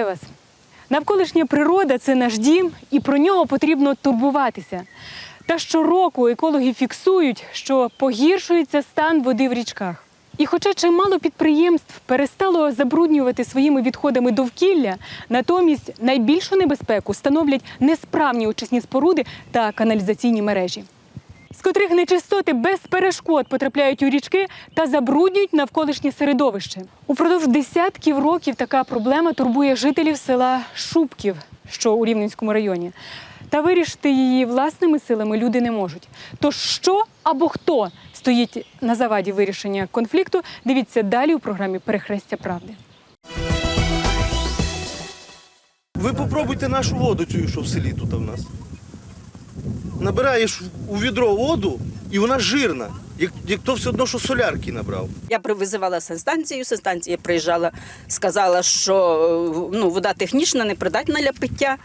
Вітаю вас! Навколишня природа це наш дім, і про нього потрібно турбуватися. Та щороку екологи фіксують, що погіршується стан води в річках. І хоча чимало підприємств перестало забруднювати своїми відходами довкілля, натомість найбільшу небезпеку становлять несправні очисні споруди та каналізаційні мережі з котрих нечистоти без перешкод потрапляють у річки та забруднюють навколишнє середовище. Упродовж десятків років така проблема турбує жителів села Шубків, що у Рівненському районі. Та вирішити її власними силами люди не можуть. Тож що або хто стоїть на заваді вирішення конфлікту, дивіться далі у програмі Перехрестя правди. Ви попробуйте нашу воду цю, що в селі тут в нас. Набираєш у відро воду, і вона жирна. Як, як то все одно, що солярки набрав. Я привизивала санстанцію, санстанція приїжджала, сказала, що е, ну, вода технічна, непридатна для пиття.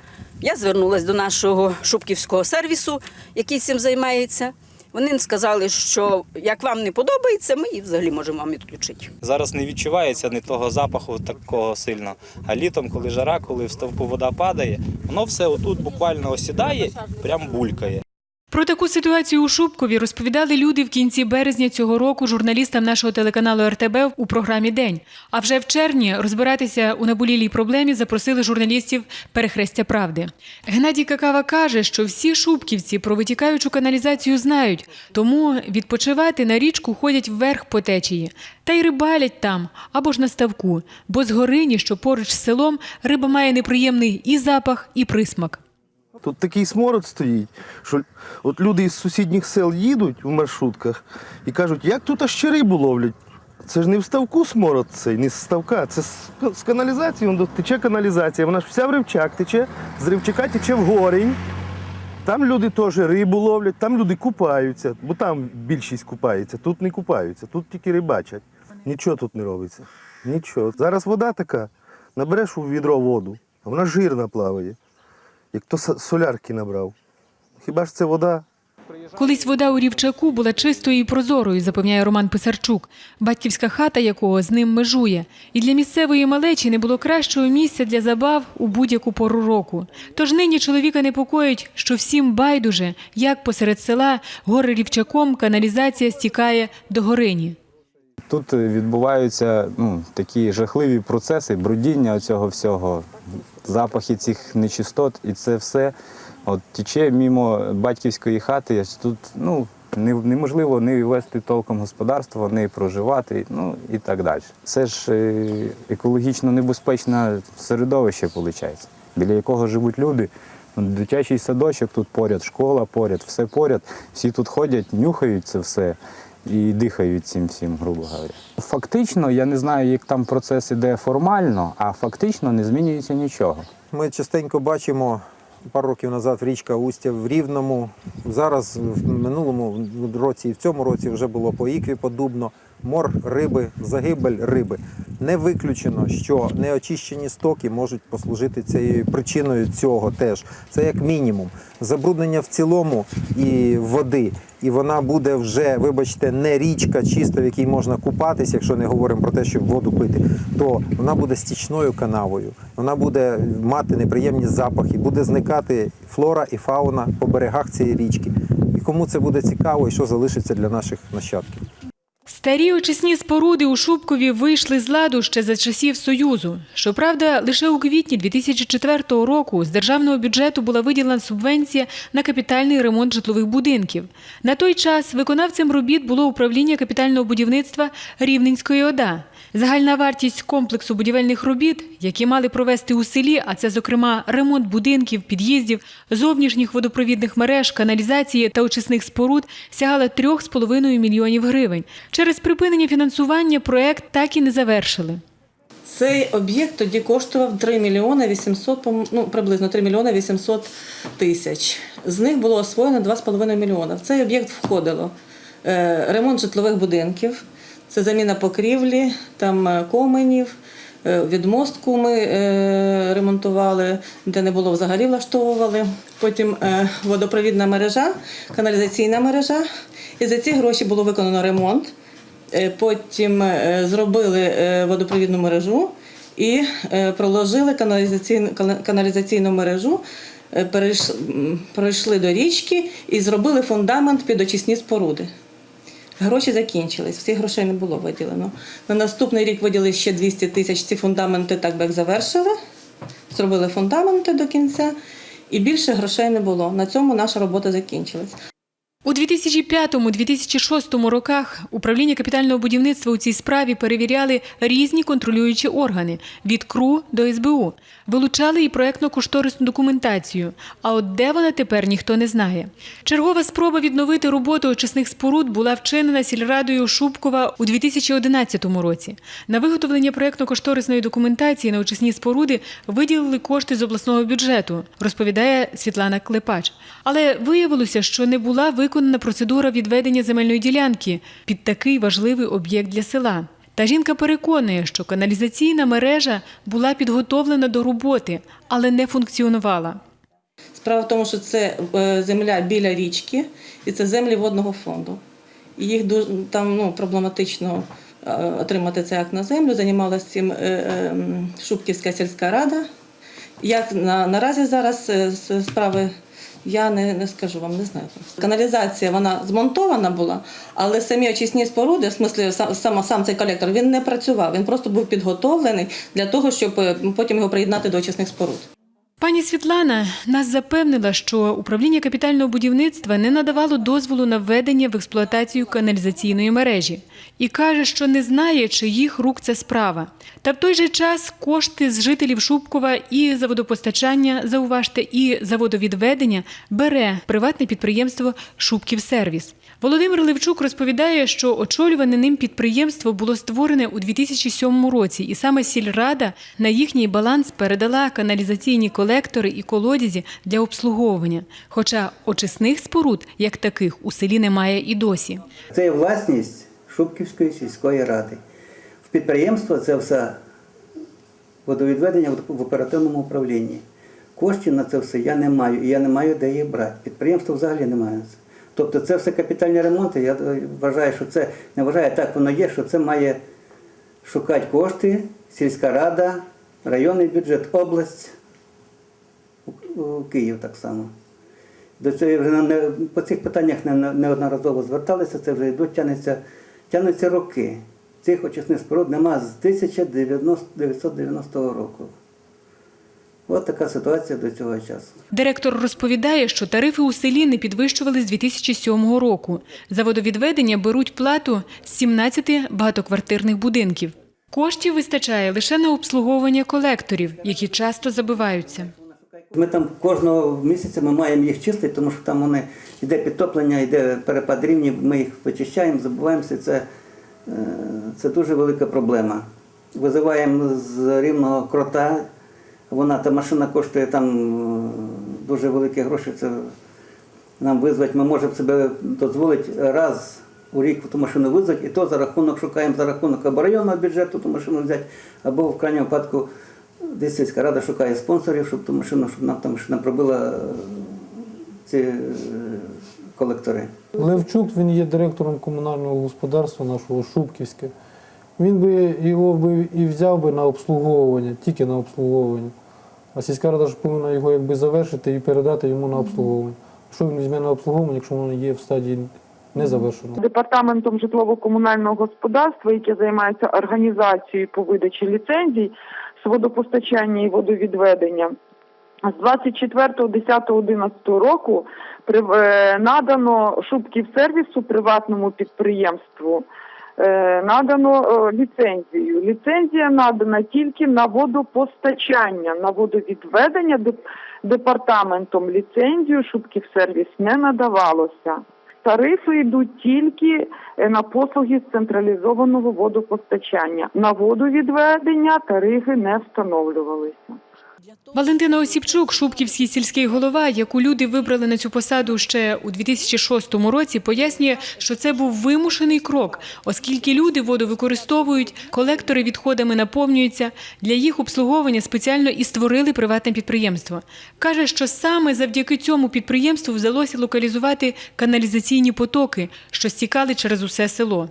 Я звернулася до нашого шубківського сервісу, який цим займається. Вони сказали, що як вам не подобається, ми її взагалі можемо вам відключити. Зараз не відчувається ні того запаху такого сильно. А літом, коли жара, коли в ставку вода падає, воно все отут буквально осідає, прям булькає. Про таку ситуацію у Шубкові розповідали люди в кінці березня цього року журналістам нашого телеканалу РТБ у програмі День. А вже в червні розбиратися у наболілій проблемі запросили журналістів перехрестя правди. Геннадій Какава каже, що всі шубківці про витікаючу каналізацію знають, тому відпочивати на річку ходять вверх по течії. Та й рибалять там або ж на ставку, бо з горині, що поруч з селом, риба має неприємний і запах, і присмак. Тут такий смород стоїть, що от люди із сусідніх сел їдуть в маршрутках і кажуть, як тут ще рибу ловлять. Це ж не в ставку смород цей, не з ставка, це з, каналізації, вон тече каналізація, вона ж вся в ривчак тече, з ривчака тече в горінь. Там люди теж рибу ловлять, там люди купаються, бо там більшість купається, тут не купаються, тут тільки рибачать. Нічого тут не робиться. Нічого. Зараз вода така, набереш у відро воду, а вона жирна плаває, як то со- солярки набрав. Хіба ж це вода? Колись вода у рівчаку була чистою і прозорою, запевняє Роман Писарчук, батьківська хата якого з ним межує. І для місцевої малечі не було кращого місця для забав у будь-яку пору року. Тож нині чоловіка непокоїть, що всім байдуже, як посеред села гори рівчаком каналізація стікає до горині. Тут відбуваються ну, такі жахливі процеси, брудіння цього всього, запахи цих нечистот, і це все от, тече мімо батьківської хати. Тут ну, неможливо не вести толком господарство, не проживати, ну і так далі. Це ж е, екологічно небезпечне середовище, виходить, біля якого живуть люди. Ну, Дитячий садочок тут поряд, школа поряд, все поряд. Всі тут ходять, нюхають це все і дихають цим всім, грубо говоря. Фактично, я не знаю, як там процес іде формально, а фактично не змінюється нічого. Ми частенько бачимо пару років назад річка Устя в Рівному. Зараз в минулому році і в цьому році вже було по ікві подубно. Мор риби, загибель риби. Не виключено, що неочищені стоки можуть послужити цією причиною цього теж. Це як мінімум. Забруднення в цілому і води. І вона буде вже, вибачте, не річка чиста, в якій можна купатися, якщо не говоримо про те, щоб воду пити, то вона буде стічною канавою. Вона буде мати неприємні запахи, буде зникати флора і фауна по берегах цієї річки. І кому це буде цікаво, і що залишиться для наших нащадків. Старі очисні споруди у Шубкові вийшли з ладу ще за часів Союзу. Щоправда, лише у квітні 2004 року з державного бюджету була виділена субвенція на капітальний ремонт житлових будинків. На той час виконавцем робіт було управління капітального будівництва Рівненської ОДА. Загальна вартість комплексу будівельних робіт, які мали провести у селі, а це, зокрема, ремонт будинків, під'їздів, зовнішніх водопровідних мереж, каналізації та очисних споруд, сягала 3,5 мільйонів гривень. Через припинення фінансування проект так і не завершили. Цей об'єкт тоді коштував 3 мільйони 800, пом- ну, приблизно 3 мільйони 800 тисяч. З них було освоєно 2,5 мільйона. В цей об'єкт входило е, ремонт житлових будинків, це заміна покрівлі, там е, коменів, е, відмостку ми е, ремонтували, де не було взагалі влаштовували. Потім водопровідна мережа, каналізаційна мережа. І за ці гроші було виконано ремонт. Потім зробили водопровідну мережу і проложили каналізаційну, мережу, пройшли до річки і зробили фундамент під очисні споруди. Гроші закінчились, всіх грошей не було виділено. На наступний рік виділили ще 200 тисяч. Ці фундаменти так би як завершили, зробили фундаменти до кінця, і більше грошей не було. На цьому наша робота закінчилась. У 2005-2006 роках управління капітального будівництва у цій справі перевіряли різні контролюючі органи від КРУ до СБУ. Вилучали і проектно-кошторисну документацію. А от де вона тепер ніхто не знає. Чергова спроба відновити роботу очисних споруд була вчинена сільрадою Шубкова у 2011 році. На виготовлення проектно-кошторисної документації на очисні споруди виділили кошти з обласного бюджету, розповідає Світлана Клепач. Але виявилося, що не була виконана процедура відведення земельної ділянки під такий важливий об'єкт для села. Та жінка переконує, що каналізаційна мережа була підготовлена до роботи, але не функціонувала. Справа в тому, що це е, земля біля річки, і це землі водного фонду. Їх дуже там ну, проблематично е, отримати цей акт на землю. Займалася цим е, Шубківська сільська рада. Як на, наразі зараз справи я не, не скажу вам, не знаю. Каналізація вона змонтована була, але самі очисні споруди, в смислі сам, сам, сам цей колектор, він не працював. Він просто був підготовлений для того, щоб е, потім його приєднати до очисних споруд. Пані Світлана нас запевнила, що управління капітального будівництва не надавало дозволу на введення в експлуатацію каналізаційної мережі і каже, що не знає, чиїх рук ця справа. Та в той же час кошти з жителів Шубкова і за водопостачання, зауважте, і за водовідведення бере приватне підприємство Шубківсервіс. Володимир Левчук розповідає, що очолюване ним підприємство було створене у 2007 році, і саме сільрада на їхній баланс передала каналізаційні колектори і колодязі для обслуговування. Хоча очисних споруд, як таких, у селі немає і досі. Це є власність Шубківської сільської ради. В підприємство це все водовідведення в оперативному управлінні. Коштів на це все я не маю, і я не маю де їх брати. Підприємство взагалі не має. Тобто це все капітальні ремонти. Я е, вважаю, що це не вважаю, так воно є, що це має шукати кошти, сільська рада, районний бюджет, область, Київ так само. До цього вже не, по цих питаннях не- не- неодноразово зверталися, це вже йдуть, тягнеться, тягнуться роки. Цих очисних споруд нема з 1990 року. От така ситуація до цього часу. Директор розповідає, що тарифи у селі не підвищували з 2007 року. За водовідведення беруть плату з 17 багатоквартирних будинків. Коштів вистачає лише на обслуговування колекторів, які часто забиваються. Ми там кожного місяця ми маємо їх чистити, тому що там вони йде підтоплення, йде перепад рівнів, ми їх вичищаємо, забуваємося. Це, е, це дуже велика проблема. Визиваємо з рівного крота. Вона та машина коштує там е, дуже великі гроші. Це нам визвати. Ми можемо себе дозволити раз у рік ту машину визвати, і то за рахунок шукаємо за рахунок або районного бюджету ту машину взяти, або в крайньому випадку десь сільська рада шукає спонсорів, щоб ту машину, щоб нам та машина пробила е, ці е, колектори. Левчук він є директором комунального господарства нашого Шубківське. Він би його би і взяв би на обслуговування, тільки на обслуговування. А сільська рада ж повинна його якби завершити і передати йому на обслуговування. Що він візьме на обслуговування, якщо воно є в стадії незавершеного? департаментом житлово-комунального господарства, яке займається організацією по видачі ліцензій водопостачання і водовідведення. З 24.10.11 року е, надано Шубківсервісу приватному підприємству е, надано е, ліцензію. Ліцензія надана тільки на водопостачання, на водовідведення деп- департаментом ліцензію Шубківсервіс не надавалося. Тарифи йдуть тільки е, на послуги з централізованого водопостачання. На водовідведення тарифи не встановлювалися. Валентина Осіпчук, Шубківський сільський голова, яку люди вибрали на цю посаду ще у 2006 році, пояснює, що це був вимушений крок, оскільки люди воду використовують, колектори відходами наповнюються. Для їх обслуговування спеціально і створили приватне підприємство. Каже, що саме завдяки цьому підприємству вдалося локалізувати каналізаційні потоки, що стікали через усе село.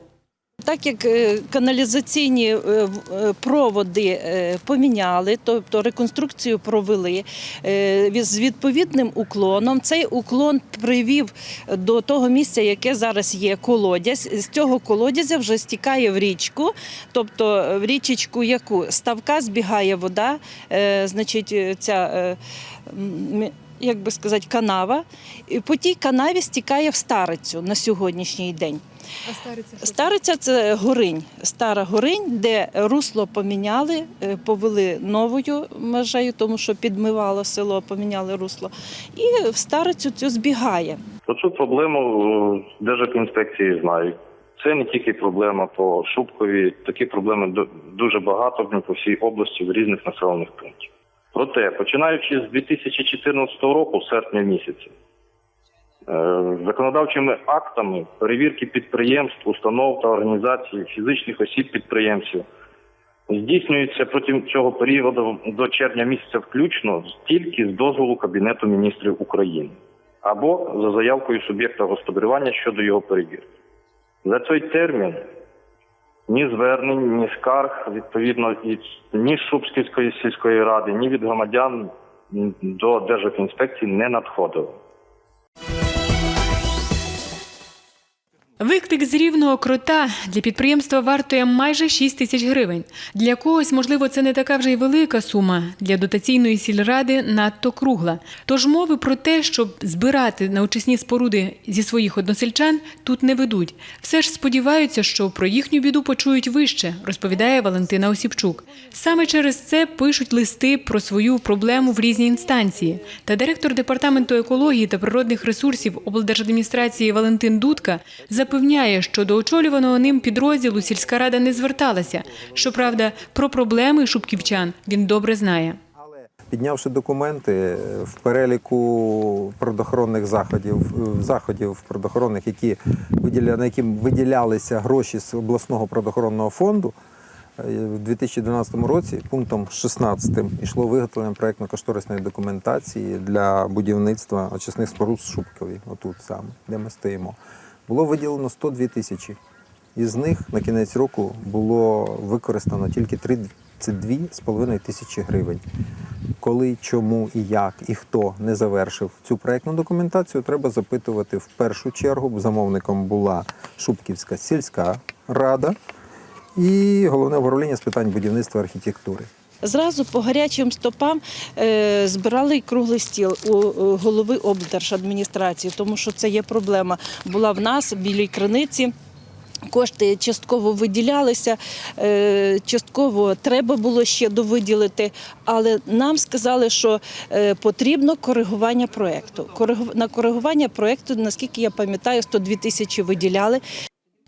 Так як е, каналізаційні е, е, проводи поміняли, тобто реконструкцію провели з відповідним уклоном, цей уклон привів до того місця, яке зараз є колодязь. З цього колодязя вже стікає в річку, тобто в річечку яку ставка збігає вода, значить, ця. Як би сказати, канава, і по тій канаві стікає в старицю на сьогоднішній день. А стариця Стариця це горинь, стара горинь, де русло поміняли, е, повели новою межею, тому що підмивало село, поміняли русло. І в старицю цю збігає. Цю проблему е, Держекоінспекції знають. Це не тільки проблема по Шубкові, такі проблеми дуже багато по всій області в різних населених пунктах. Проте, починаючи з 2014 року, серпня місяця, е, законодавчими актами перевірки підприємств, установ та організацій, фізичних осіб підприємців здійснюється протягом цього періоду до червня місяця включно тільки з дозволу Кабінету міністрів України або за заявкою суб'єкта господарювання щодо його перевірки. За цей термін ні звернень, ні скарг, відповідно, ні з Шубської сільської ради, ні від громадян до Держекоінспекції не надходило. Виклик з рівного крота для підприємства вартує майже 6 тисяч гривень. Для когось, можливо, це не така вже й велика сума. Для дотаційної сільради надто кругла. Тож мови про те, щоб збирати на очисні споруди зі своїх односельчан, тут не ведуть. Все ж сподіваються, що про їхню біду почують вище, розповідає Валентина Осіпчук. Саме через це пишуть листи про свою проблему в різні інстанції. Та директор департаменту екології та природних ресурсів облдержадміністрації Валентин Дудка запевняє, що до очолюваного ним підрозділу сільська рада не зверталася. Щоправда, про проблеми шубківчан він добре знає. Піднявши документи е, в переліку природоохоронних заходів, е, заходів природоохоронних, які виділя, на які виділялися гроші з обласного природоохоронного фонду, е, в 2012 році пунктом 16 йшло виготовлення проєктно-кошторисної документації для будівництва очисних споруд Шубкові, отут саме, де ми стоїмо. Було виділено 102 тисячі. Із них на кінець року було використано тільки 32,5 тисячі гривень. Коли, чому і як, і хто не завершив цю проєктну документацію, треба запитувати в першу чергу. Замовником була Шубківська сільська рада і головне управління з питань будівництва архітектури. Зразу по гарячим стопам е, збирали круглий стіл у голови облдержадміністрації, тому що це є проблема. Була в нас в білій криниці. Кошти частково виділялися, е, частково треба було ще довиділити, але нам сказали, що е, потрібно коригування проєкту. На коригування проєкту, наскільки я пам'ятаю, 102 тисячі виділяли.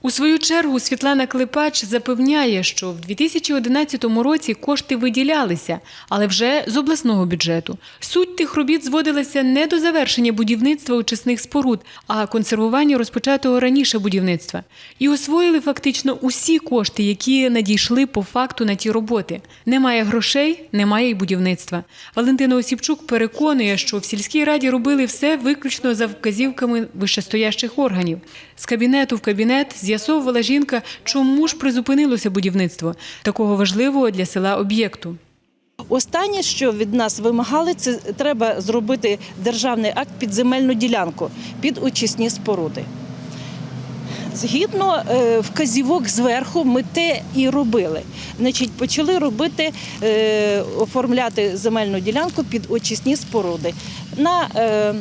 У свою чергу Світлана Клепач запевняє, що в 2011 році кошти виділялися, але вже з обласного бюджету. Суть тих робіт зводилася не до завершення будівництва очисних споруд, а консервування розпочатого раніше будівництва. І освоїли фактично усі кошти, які надійшли по факту на ті роботи. Немає грошей, немає й будівництва. Валентина Осіпчук переконує, що в сільській раді робили все виключно за вказівками вищестоящих органів. З кабінету в кабінет з'ясовувала жінка, чому ж призупинилося будівництво такого важливого для села об'єкту. Останнє, що від нас вимагали, це треба зробити державний акт під земельну ділянку, під очисні споруди. Згідно е, вказівок зверху, ми те і робили. Значить, почали робити, е, оформляти земельну ділянку під очисні споруди. На е,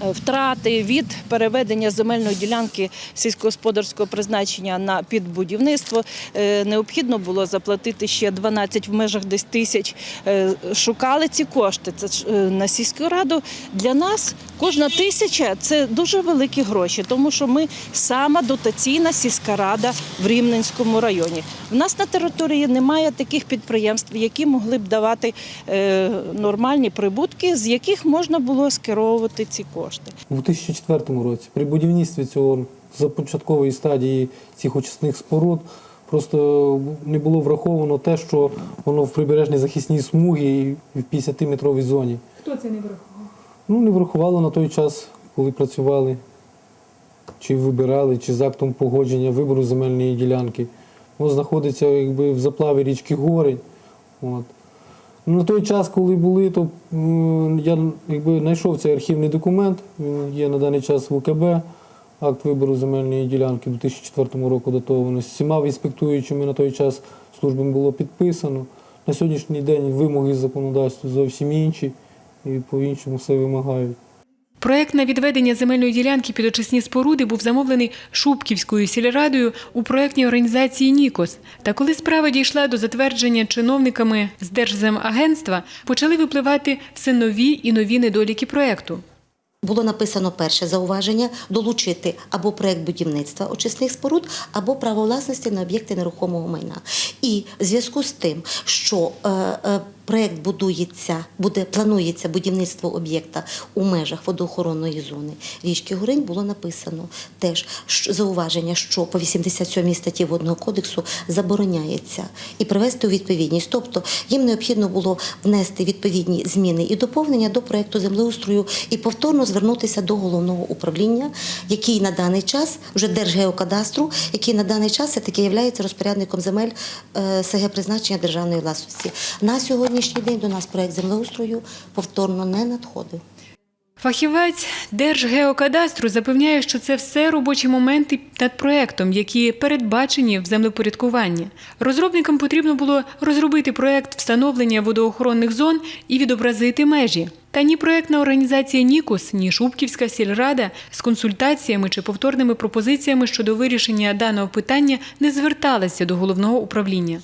Втрати від переведення земельної ділянки сільськогосподарського призначення на підбудівництво е, необхідно було заплатити ще 12 в межах десь тисяч. Е, Шукали ці кошти. Це е, на сільську раду для нас кожна тисяча це дуже великі гроші, тому що ми сама дотаційна сільська рада в Рівненському районі. В нас на території немає таких підприємств, які могли б давати е, нормальні прибутки, з яких можна було скеровувати ці кошти. У 2004 році при будівництві цього започаткової стадії цих очисних споруд просто не було враховано те, що воно в прибережній захисній смугі і в 50-метровій зоні. Хто це не врахував? Ну, не врахувало на той час, коли працювали чи вибирали, чи з актом погодження вибору земельної ділянки. Воно знаходиться якби, в заплаві річки Горень. От. На той час, коли були, то я якби, знайшов цей архівний документ, він є на даний час в УКБ, акт вибору земельної ділянки 2004 року датовано. З всіма інспектуючими на той час службами було підписано. На сьогоднішній день вимоги законодавства зовсім інші і по-іншому все вимагають. Проект на відведення земельної ділянки під очисні споруди був замовлений Шубківською сільрадою у проектній організації Нікос. Та коли справа дійшла до затвердження чиновниками з Держземагентства, почали випливати все нові і нові недоліки проекту. Було написано перше зауваження долучити або проект будівництва очисних споруд, або право власності на об'єкти нерухомого майна. І в зв'язку з тим, що е, е, проект будується, буде планується будівництво об'єкта у межах водоохоронної зони річки Горинь, було написано теж зауваження, що по 87 статті водного кодексу забороняється і привести у відповідність. Тобто їм необхідно було внести відповідні зміни і доповнення до проекту землеустрою і повторно звернутися до головного управління, який на даний час вже Держгеокадастру, який на даний час все таки є розпорядником земель е, СГ призначення державної власності. На сьогоднішній день до нас проект землеустрою повторно не надходив. Фахівець Держгеокадастру запевняє, що це все робочі моменти над проектом, які передбачені в землепорядкуванні. Розробникам потрібно було розробити проект встановлення водоохоронних зон і відобразити межі. Та ні проектна організація Нікос, ні Шубківська сільрада з консультаціями чи повторними пропозиціями щодо вирішення даного питання не зверталися до головного управління.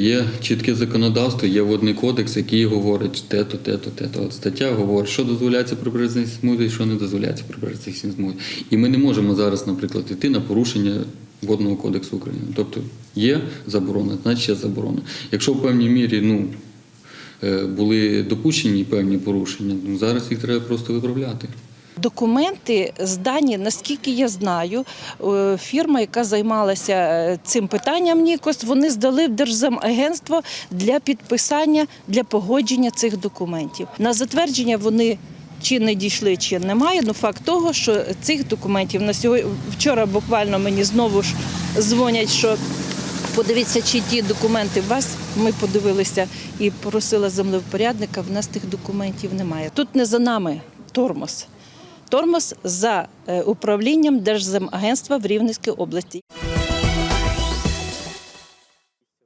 Є чітке законодавство, є водний кодекс, який говорить те-то, те-то, те-то. От стаття говорить, що дозволяється при прибережній смузі, що не дозволяється при прибережній смузі. І ми не можемо зараз, наприклад, йти на порушення водного кодексу України. Тобто є заборона, значить є заборона. Якщо в певній мірі ну, е, були допущені певні порушення, ну, зараз їх треба просто виправляти. Документи здані, наскільки я знаю, е, фірма, яка займалася е, цим питанням Нікос, вони здали в Держземагентство для підписання, для погодження цих документів. На затвердження вони чи не дійшли, чи немає. Ну факт того, що цих документів на сьогодні вчора буквально мені знову ж дзвонять, що подивіться, чи ті документи у вас. Ми подивилися і просила землевпорядника. В нас тих документів немає. Тут не за нами тормоз. Тормоз за е, управлінням Держземагентства в Рівненській області.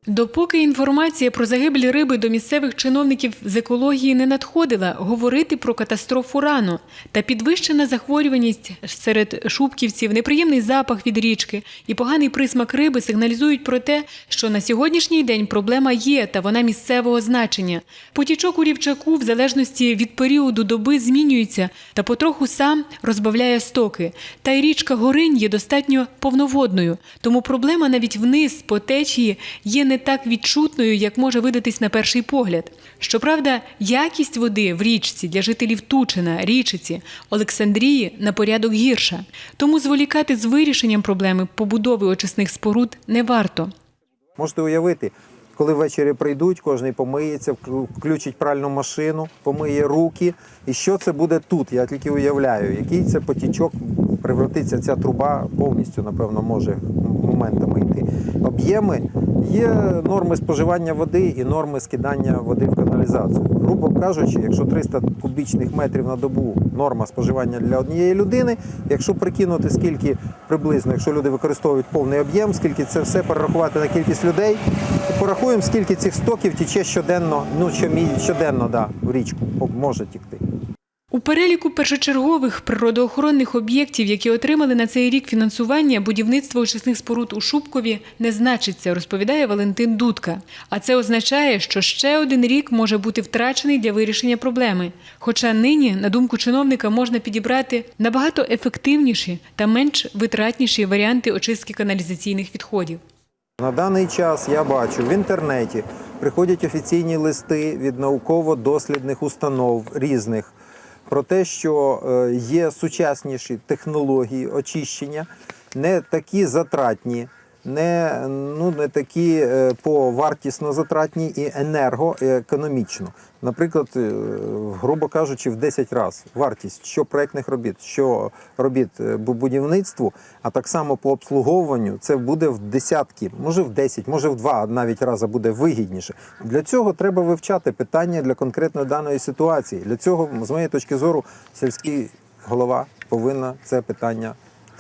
Допоки інформація про загибель риби до місцевих чиновників з екології не надходила, говорити про катастрофу рано. Та підвищена захворюваність серед шубківців, неприємний запах від річки і поганий присмак риби сигналізують про те, що на сьогоднішній день проблема є, та вона місцевого значення. Потічок у рівчаку, в залежності від періоду доби, змінюється та потроху сам розбавляє стоки. Та й річка Горинь є достатньо повноводною, тому проблема навіть вниз по течії є не так відчутною, як може видатись на перший погляд. Щоправда, якість води в річці для жителів Тучина, Річиці, Олександрії на порядок гірша. Тому зволікати з вирішенням проблеми побудови очисних споруд не варто. Можете уявити, коли ввечері прийдуть, кожен помиється, включить пральну машину, помиє руки. І що це буде тут? Я тільки уявляю, який це потічок превратиться ця труба повністю, напевно, може моментами йти. Об'єми є норми споживання води і норми скидання води в каналізацію. Грубо кажучи, якщо 300 кубічних метрів на добу норма споживання для однієї людини, якщо прикинути, скільки приблизно, якщо люди використовують повний об'єм, скільки це все перерахувати на кількість людей, і порахуємо, скільки цих стоків тече щоденно, ну щоденно да, в річку може тікти. У переліку першочергових природоохоронних об'єктів, які отримали на цей рік фінансування, будівництво очисних споруд у Шубкові не значиться, розповідає Валентин Дудка. А це означає, що ще один рік може бути втрачений для вирішення проблеми. Хоча нині, на думку чиновника, можна підібрати набагато ефективніші та менш витратніші варіанти очистки каналізаційних відходів. На даний час я бачу в інтернеті приходять офіційні листи від науково-дослідних установ різних про те, що е, є сучасніші технології очищення, не такі затратні, не, ну, не такі е, по вартісно затратні і енергоекономічно. Наприклад, е, грубо кажучи, в 10 разів вартість що проектних робіт, що робіт е, будівництву, а так само по обслуговуванню, це буде в десятки, може в 10, може в 2 навіть рази буде вигідніше. Для цього треба вивчати питання для конкретної даної ситуації. Для цього, з моєї точки зору, сільський голова повинна це питання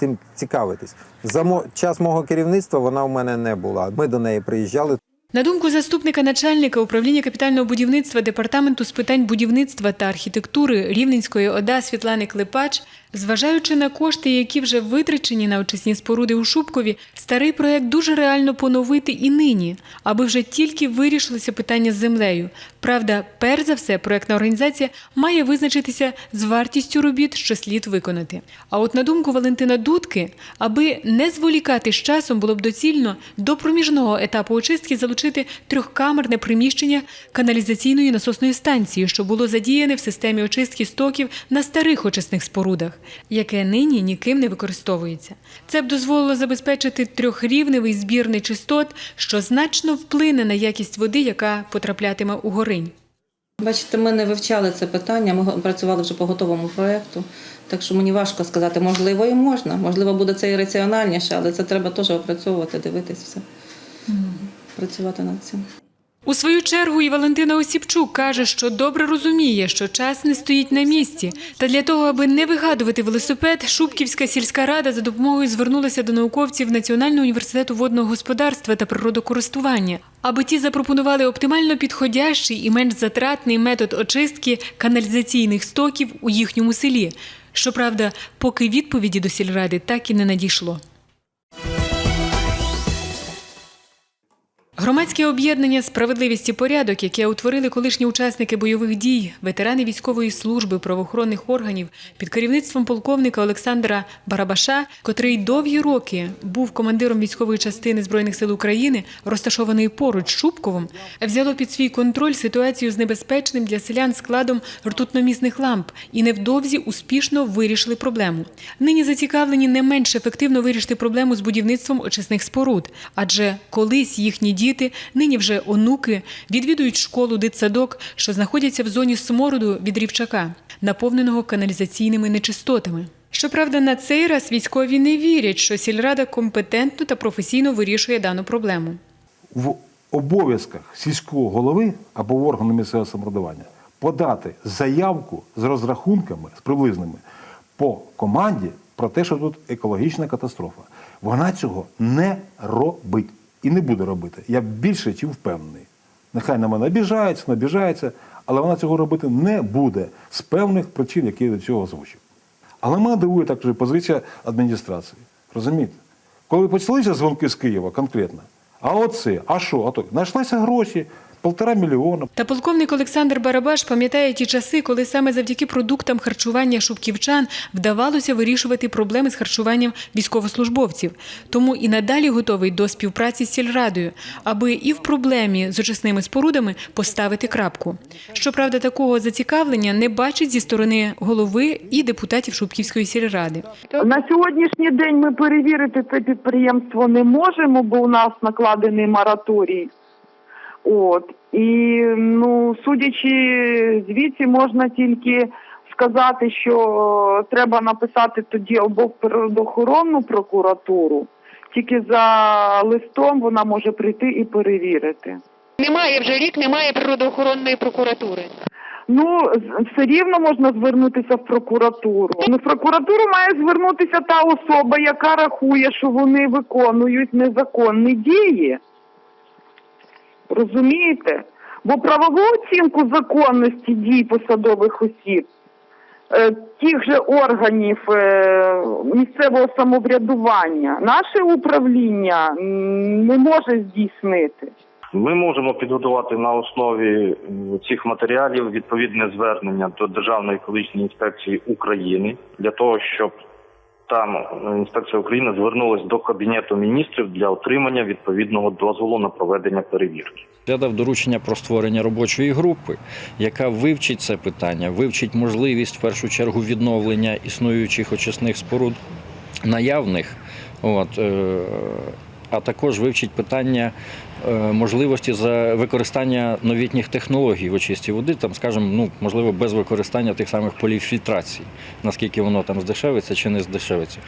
цим цікавитись. За час мого керівництва вона в мене не була. Ми до неї приїжджали. На думку заступника начальника управління капітального будівництва департаменту з питань будівництва та архітектури Рівненської ОДА Світлани Клепач, зважаючи на кошти, які вже витрачені на очисні споруди у Шубкові, старий проект дуже реально поновити і нині, аби вже тільки вирішилося питання з землею. Правда, перш за все, проектна організація має визначитися з вартістю робіт, що слід виконати. А от на думку Валентина Дудки, аби не зволікати з часом, було б доцільно до проміжного етапу очистки залучити трьохкамерне приміщення каналізаційної насосної станції, що було задіяне в системі очистки стоків на старих очисних спорудах, яке нині ніким не використовується. Це б дозволило забезпечити трьохрівневий збір нечистот, що значно вплине на якість води, яка потраплятиме у горинь. Бачите, ми не вивчали це питання, ми працювали вже по готовому проєкту. Так що мені важко сказати, можливо, і можна. Можливо, буде це і раціональніше, але це треба теж опрацьовувати, дивитись все. Працювати над цим. У свою чергу і Валентина Осіпчук каже, що добре розуміє, що час не стоїть на місці. Та для того, аби не вигадувати велосипед, Шубківська сільська рада за допомогою звернулася до науковців Національного університету водного господарства та природокористування, аби ті запропонували оптимально підходящий і менш затратний метод очистки каналізаційних стоків у їхньому селі. Щоправда, поки відповіді до сільради так і не надійшло. Громадське об'єднання Справедливість і порядок, яке утворили колишні учасники бойових дій, ветерани військової служби правоохоронних органів під керівництвом полковника Олександра Барабаша, котрий довгі роки був командиром військової частини збройних сил України, розташованої поруч з Шубковом, взяло під свій контроль ситуацію з небезпечним для селян складом ртутномісних ламп і невдовзі успішно вирішили проблему. Нині зацікавлені не менш ефективно вирішити проблему з будівництвом очисних споруд, адже колись їхні діти, нині вже онуки, відвідують школу дитсадок, що знаходяться в зоні смороду від рівчака, наповненого каналізаційними нечистотами. Щоправда, на цей раз військові не вірять, що сільрада компетентно та професійно вирішує дану проблему. в обов'язках сільського голови або в органу місцевого самоврядування подати заявку з розрахунками, з приблизними по команді про те, що тут екологічна катастрофа. Вона цього не робить і не буде робити. Я більше чим впевнений. Нехай на мене обіжається, набіжається, але вона цього робити не буде з певних причин, які я до цього озвучив. Але мене дивує також позиція адміністрації. Розумієте? Коли почалися дзвонки з Києва конкретно, а оце, а що, а то знайшлися гроші, полтора мільйона. Та полковник Олександр Барабаш пам'ятає ті часи, коли саме завдяки продуктам харчування шубківчан вдавалося вирішувати проблеми з харчуванням військовослужбовців. Тому і надалі готовий до співпраці з сільрадою, аби і в проблемі з очисними спорудами поставити крапку. Щоправда, такого зацікавлення не бачить зі сторони голови і депутатів Шубківської сільради. На сьогоднішній день ми перевірити це підприємство не можемо, бо у нас накладений мораторій. От і ну, судячи звідси, можна тільки сказати, що е, треба написати тоді або природоохоронну прокуратуру, тільки за листом вона може прийти і перевірити. Немає вже рік, немає природоохоронної прокуратури. Ну, все рівно можна звернутися в прокуратуру. Ну, в прокуратуру має звернутися та особа, яка рахує, що вони виконують незаконні дії. Розумієте? Бо правову оцінку законності дій посадових осіб е, тих же органів е, місцевого самоврядування наше управління не може здійснити. Ми можемо підготувати на основі цих матеріалів відповідне звернення до Державної екологічної інспекції України для того, щоб там е, інспекція України звернулася до Кабінету міністрів для отримання відповідного дозволу на проведення перевірки. Я дав доручення про створення робочої групи, яка вивчить це питання, вивчить можливість в першу чергу відновлення існуючих очисних споруд наявних. От, е, а також вивчить питання е, можливості за використання новітніх технологій в очисті води, там, скажімо, ну, можливо, без використання тих самих полів фільтрації, наскільки воно там здешевиться чи не здешевиться.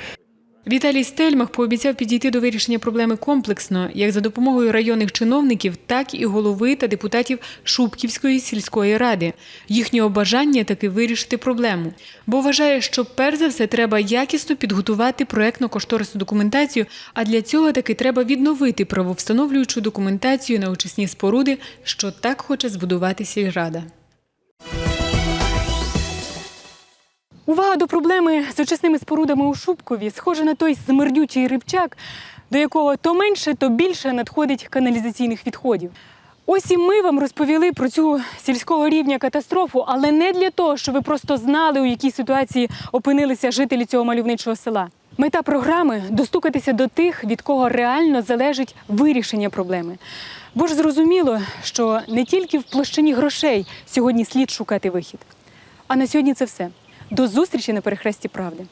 Віталій Стельмах пообіцяв підійти до вирішення проблеми комплексно, як за допомогою районних чиновників, так і голови та депутатів Шубківської сільської ради. Їхнього бажання таки вирішити проблему, бо вважає, що перш за все треба якісно підготувати проектно-кошторисну документацію, а для цього таки треба відновити правовстановлюючу документацію на очисні споруди, що так хоче збудувати сільрада. Увага до проблеми з очисними спорудами у Шубкові схожа на той смердючий рибчак, до якого то менше, то більше надходить каналізаційних відходів. Ось і ми вам розповіли про цю сільського рівня катастрофу, але не для того, щоб ви просто знали, у якій ситуації опинилися жителі цього мальовничого села. Мета програми достукатися до тих, від кого реально залежить вирішення проблеми. Бо ж зрозуміло, що не тільки в площині грошей сьогодні слід шукати вихід. А на сьогодні це все. До зустрічі на перехресті правди.